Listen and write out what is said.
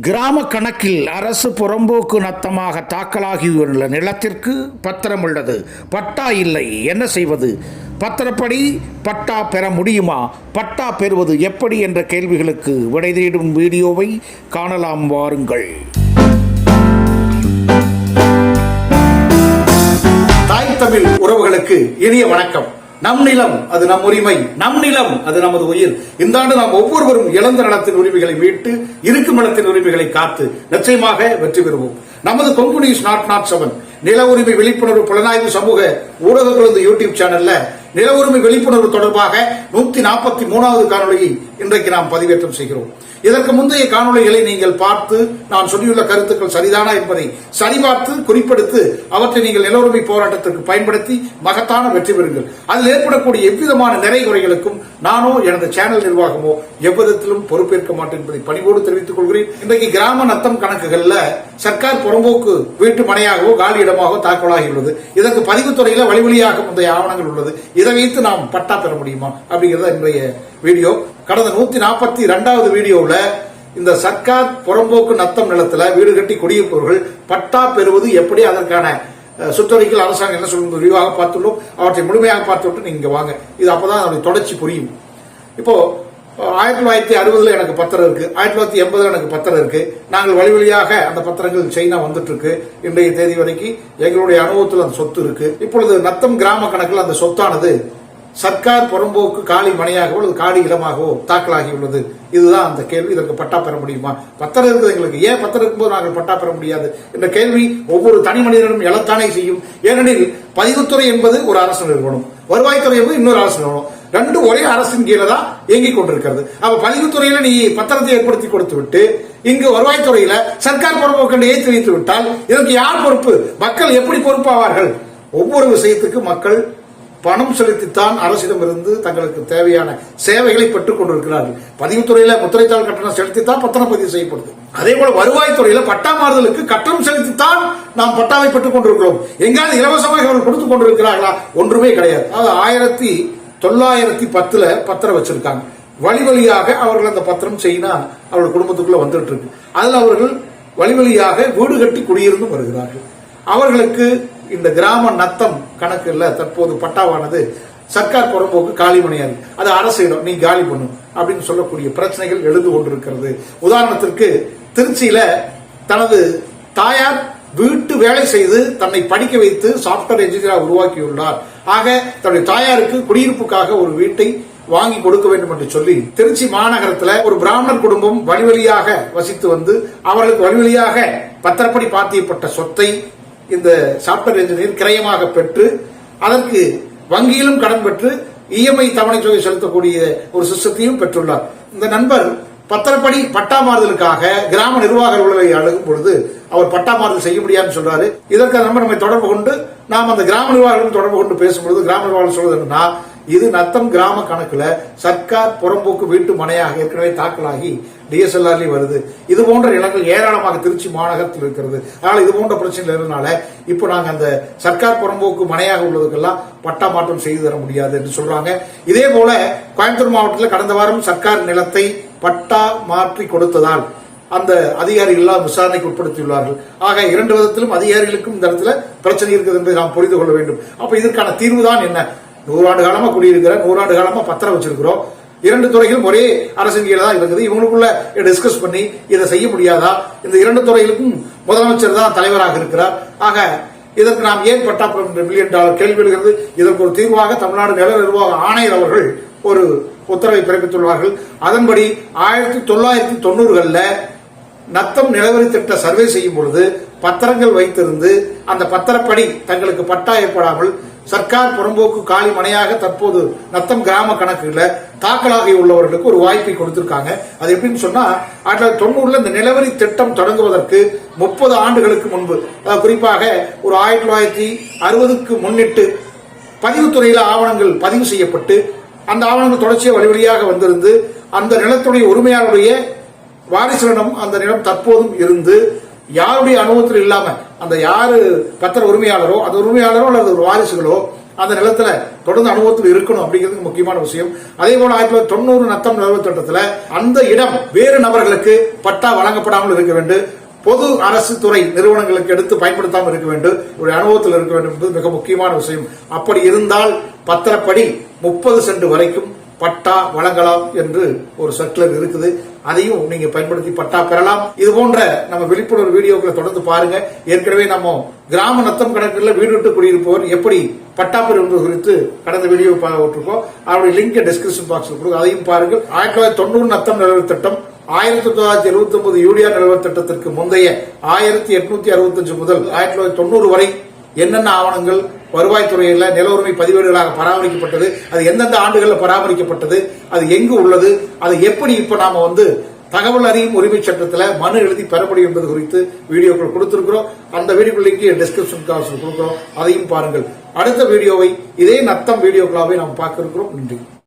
கிராம கணக்கில் அரசு புறம்போக்கு நத்தமாக தாக்கலாகியுள்ள நிலத்திற்கு பத்திரம் உள்ளது. பட்டா இல்லை. என்ன செய்வது? பத்திரப்படி பட்டா பெற முடியுமா? பட்டா பெறுவது எப்படி என்ற கேள்விகளுக்கு விடை தேடும் வீடியோவை காணலாம். வாருங்கள். தாய் தமிழ் உறவுகளுக்கு இனிய வணக்கம். நம் நிலம் அது நம் உரிமை நம் நிலம் அது நமது உயிர். இந்த ஆண்டு நாம் ஒவ்வொருவரும் இழந்த நலத்தின் உரிமைகளை மீட்டு இருக்கும் நலத்தின் உரிமைகளை காத்து நிச்சயமாக வெற்றி பெறுவோம். நமது Kongu news naught naught seven நில உரிமை விழிப்புணர்வு புலனாய்வு சமூக ஊடகங்களது யூடியூப் சேனல்ல நில உரிமை விழிப்புணர்வு தொடர்பாக நூத்தி நாற்பத்தி மூணாவது காணொலியை இன்றைக்கு நாம் பதிவேற்றம் செய்கிறோம். இதற்கு முந்தைய காணொளிகளை நீங்கள் பார்த்து நான் சொல்லியுள்ள கருத்துக்கள் சரிதானா என்பதை சரிபார்த்து குறிப்பெடுத்து அவற்றை நீங்கள் நிலவுரிமை போராட்டத்திற்கு பயன்படுத்தி மகத்தான வெற்றி பெறுங்கள். அதில் ஏற்படக்கூடிய எவ்விதமான நிறைகுறைகளுக்கும் நானோ எனது சேனல் நிர்வாகமோ எவ்விதத்திலும் பொறுப்பேற்க மாட்டேன் என்பதை பணிவோடு தெரிவித்துக் கொள்கிறேன். இன்றைக்கு கிராம நத்தம் கணக்குகள்ல சர்க்கார் புறம்போக்கு வீட்டு மனையாகவோ காலி இடமாகவோ தாக்கலாகியுள்ளது. இதற்கு பதிவுத்துறையில வழி வழியாக முந்தைய ஆவணங்கள் உள்ளது. இதை வைத்து நாம் பட்டா பெற முடியுமா? அப்படிங்கிறது இன்றைய வீடியோ. கடந்த நூத்தி நாற்பத்தி இரண்டாவது வீடியோவில் இந்த சர்க்கார் புறம்போக்கு நத்தம் நிலத்துல வீடு கட்டி குடியிருப்பவர்கள் பட்டா பெறுவது எப்படி? அதற்கான அஹ், சுற்றறிக்கையில் அரசாங்கம் என்ன சொல்லுவது விரிவாக பார்த்துள்ளோம். அவற்றை முழுமையாக பார்த்துவிட்டு நீங்க வாங்க. இது அப்பதான் அதனுடைய தொடர்ச்சி புரியும். இப்போ ஆயிரத்தி தொள்ளாயிரத்தி அறுபதுல எனக்கு பத்திரம் இருக்கு. ஆயிரத்தி தொள்ளாயிரத்தி எண்பதுல எனக்கு பத்திரம் இருக்கு. நாங்கள் வழி வழியாக அந்த பத்திரங்கள் சைனா வந்துட்டு இருக்கு இன்றைய தேதி வரைக்கும் எங்களுடைய அனுபவத்தில் அந்த சொத்து இருக்கு. இப்பொழுது நத்தம் கிராம கணக்கில் அந்த சொத்தானது சர்க்கார் புறம்போக்கு காலி மனையாகவோ அல்லது காலி இடமாகவோ தாக்கலாகி உள்ளது இதுதான் அந்த கேள்வி. இதற்கு பட்டா பெற முடியுமா? பத்திரம் இருக்குது எங்களுக்கு. ஏன் பத்திரம் இருக்கும்போது நாங்கள் பட்டா பெற முடியாது? என்ற கேள்வி ஒவ்வொரு தனி மனிதனும் எழத்தானே செய்யும். ஏனெனில் பதிவுத்துறை என்பது ஒரு அரசு நிறுவனம். வருவாய்த்துறை இன்னொரு அரசு நிறுவனம் ரெண்டு ஒரே அரசின் கீழே தான் இயங்கிக் கொண்டிருக்கிறது. அப்ப பதிவுத்துறையில நீ பத்திரத்தை ஏற்படுத்தி கொடுத்து விட்டு இங்கு வருவாய்த்துறையில சர்க்கார் புறம்போக்கை ஏற்றி வைத்து விட்டால் இதற்கு யார் பொறுப்பு? மக்கள் எப்படி பொறுப்பாவார்கள்? ஒவ்வொரு விஷயத்துக்கு மக்கள் பணம் செலுத்தித்தான் அரசிடமிருந்து தங்களுக்கு தேவையான சேவைகளை பெற்றுக் கொண்டிருக்கிறார்கள். பதிவுத்துறையில முத்திரைத்தாள் கட்டணம் செலுத்தித்தான் பத்திரம் பதிவு செய்யப்படுது. அதே போல வருவாய்த்துறையில பட்டா மாறுதலுக்கு கட்டணம் செலுத்தித்தான் நாம் பட்டாவை பெற்றுக் கொண்டிருக்கிறோம். எங்காவது இலவசமாக அவர்கள் கொடுத்துக் கொண்டிருக்கிறார்களா? ஒன்றுமே கிடையாது. அதாவது ஆயிரத்தி தொள்ளாயிரத்தி பத்துல பத்திரம் வச்சிருக்காங்க. வழி வழியாக அவர்கள் அந்த பத்திரம் செய்யினா அவர்கள் குடும்பத்துக்குள்ள வந்துட்டு இருக்கு. அதில் அவர்கள் வழி வழியாக வீடு கட்டி குடியிருந்து வருகிறார்கள். அவர்களுக்கு இந்த கிராம நத்தம் கணக்குல தற்போது பட்டாவானது சர்க்கார் புறம்போக்கு காலி மணியாது அது அரசு இடம் நீ காலி பண்ணும் அப்படின்னு சொல்லக்கூடிய பிரச்சனைகள் எழுந்து கொண்டிருக்கிறது. உதாரணத்திற்கு திருச்சியில தனது தாயார் வீட்டு வேலை செய்து தன்னை படிக்க வைத்து சாப்ட்வேர் என்ஜினியராக உருவாக்கியுள்ளார். ஆக தன்னுடைய தாயாருக்கு குடியிருப்புக்காக ஒரு வீட்டை வாங்கி கொடுக்க வேண்டும் என்று சொல்லி திருச்சி மாநகரத்துல ஒரு பிராமணர் குடும்பம் வழி வழியாக வசித்து வந்து அவர்களுக்கு வழி வழியாக பத்திரப்படி பாத்தியப்பட்ட சொத்தை இந்த சாப்ட்வேர் இன்ஜினியர் கிரயமாக பெற்று அதற்கு வங்கியிலும் கடன் பெற்று இஎம்ஐ தவணை தொகை செலுத்தக்கூடிய ஒரு சிஸ்டத்தையும் பெற்றுள்ளார். இந்த நண்பர் பத்திரப்படி பட்டா மாறுதலுக்காக கிராம நிர்வாக அலுவலரை அணுகும் பொழுது அவர் பட்டா மாறுதல் செய்ய முடியாதுன்னு சொல்றாரு. இதற்கு அந்த நண்பர் நம்மை தொடர்பு கொண்டு நாம் அந்த கிராம நிர்வாகம் தொடர்பு கொண்டு பேசும்பொழுது கிராம நிர்வாகம் சொல்றது என்னன்னா இது நத்தம் கிராம கணக்குல சர்க்கார் புறம்போக்கு வீட்டு மனையாக ஏற்கனவே தாக்கலாகி டிஎஸ்எல்ஆர்லேயும் வருது. இது போன்ற இடங்கள் ஏராளமாக திருச்சி மாநகரத்தில் இருக்கிறது. அதனால் இது போன்ற பிரச்சனைகள் இருந்தனால இப்போ நாங்கள் அந்த சர்க்கார் புறம்போக்கு மனையாக உள்ளதுக்கெல்லாம் பட்டா மாற்றம் செய்து தர முடியாது என்று சொல்றாங்க. இதே போல கோயம்புத்தூர் மாவட்டத்தில் கடந்த வாரம் சர்க்கார் நிலத்தை பட்டா மாற்றி கொடுத்ததால் அந்த அதிகாரிகள் விசாரணைக்கு உட்படுத்தியுள்ளார்கள். ஆக இரண்டு விதத்திலும் அதிகாரிகளுக்கும் இந்த இடத்துல பிரச்சனை இருக்குது என்பதை நாம் புரிந்து கொள்ள வேண்டும். அப்ப இதற்கான தீர்வு தான் என்ன? நூறாண்டு காலமா குடியிருக்கிற நூறாண்டு காலமா பத்திரம் வச்சிருக்கிறோம். இரண்டு துறைகளும் ஒரே அரசின் கீழே தான் இருக்குது. இவங்களுக்குள்ள டிஸ்கஸ் பண்ணி இதை செய்ய முடியாதா? இந்த இரண்டு துறைகளுக்கும் முதலமைச்சர் தான் தலைவராக இருக்கிறார். ஆக இதற்கு நாம் ஏன் பட்டா மில்லியன் டாலர் கேள்வி எழுகிறது? இதற்கு ஒரு தீர்வாக தமிழ்நாடு நில நிர்வாக ஆணையர் அவர்கள் ஒரு உத்தரவை பிறப்பித்துள்ளார்கள். அதன்படி ஆயிரத்தி தொள்ளாயிரத்தி தொண்ணூறுகளில் நத்தம் நிலவரி திட்ட சர்வே செய்யும் பொழுது பத்திரங்கள் வைத்திருந்து அந்த பத்திரப்படி தங்களுக்கு பட்டா ஏற்படாமல் சர்க்கார் புறம்போக்கு காலி மனையாக தற்போது நத்தம் கிராம கணக்குல தாக்கலாகி உள்ளவர்களுக்கு ஒரு வாய்ப்பை கொடுத்திருக்காங்க. அது எப்படின்னு சொன்னா ஆயிரத்தி தொள்ளாயிரத்தி தொண்ணூறுல இந்த நிலவரி திட்டம் தொடங்குவதற்கு முப்பது ஆண்டுகளுக்கு முன்பு குறிப்பாக ஒரு ஆயிரத்தி தொள்ளாயிரத்தி அறுபதுக்கு முன்னிட்டு பதிவுத்துறையில ஆவணங்கள் பதிவு செய்யப்பட்டு அந்த ஆவணங்கள் தொடர்ச்சியாக வழி வழியாக வந்திருந்து அந்த நிலத்துடைய உரிமையாளருடைய வாரிசுடனும் அந்த நிலம் தற்போதும் இருந்து யாருடைய அனுபவத்தில் இல்லாம அந்த யாரு பத்திர உரிமையாளரோ அந்த உரிமையாளரோ அல்லது ஒரு வாரிசுகளோ அந்த நிலத்துல தொடர்ந்து அனுபவத்தில் இருக்கணும் அப்படிங்கிறது முக்கியமான விஷயம். அதே போல ஆயிரத்தி தொள்ளாயிரத்தி தொண்ணூறு நத்தம் நிலவு திட்டத்துல அந்த இடம் வேறு நபர்களுக்கு பட்டா வழங்கப்படாமல் இருக்க வேண்டும். பொது அரசு துறை நிறுவனங்களுக்கு எடுத்து பயன்படுத்தாமல் இருக்க வேண்டும். ஒரு அனுபவத்தில் இருக்க வேண்டும் என்பது மிக முக்கியமான விஷயம். அப்படி இருந்தால் பத்திரப்படி முப்பது சென்ட் வரைக்கும் பட்டா வழங்கலாம் என்று ஒரு சர்க்குலர் இருக்குது. அதையும் நீங்க பயன்படுத்தி பட்டா பெறலாம். இது போன்ற நம்ம விழிப்புணர்வு வீடியோக்களை தொடர்ந்து பாருங்க. ஏற்கனவே நம்ம கிராம நத்தம் கணக்கில் வீடு விட்டு குடியிருப்பவர் எப்படி பட்டா பெறுவது குறித்து கடந்த வீடியோ போட்டிருக்கோம். அவருடைய லிங்க் டிஸ்கிரிப்ஷன் பாக்ஸ் கொடுக்கும் அதையும் பாருங்கள். ஆயிரத்தி தொள்ளாயிரத்தி தொண்ணூறு நத்தம் நிலவு திட்டம் ஆயிரத்தி தொள்ளாயிரத்தி எழுபத்தி ஒன்பது யூடியா நிலவர திட்டத்திற்கு முந்தைய ஆயிரத்தி எட்நூத்தி அறுபத்தஞ்சு முதல் ஆயிரத்தி தொள்ளாயிரத்தி தொண்ணூறு வரை என்னென்ன ஆவணங்கள் வருவாய்த்துறையில நில உரிமை பதிவேடுகளாக பராமரிக்கப்பட்டது. அது எந்தெந்த ஆண்டுகளில் பராமரிக்கப்பட்டது? அது எங்கு உள்ளது? அது எப்படி இப்ப நாம வந்து தகவல் அறியும் உரிமை சட்டத்தில் மனு எழுதி பெற முடியும் என்பது குறித்து வீடியோக்கள் கொடுத்திருக்கிறோம். அந்த வீடியோ லிங்க் டிஸ்கிரிப்ஷன் காசு கொடுக்கிறோம். அதையும் பாருங்கள். அடுத்த வீடியோவை இதே நத்தம் வீடியோக்களாகவே நாம் பார்க்க இருக்கிறோம் நன்றி.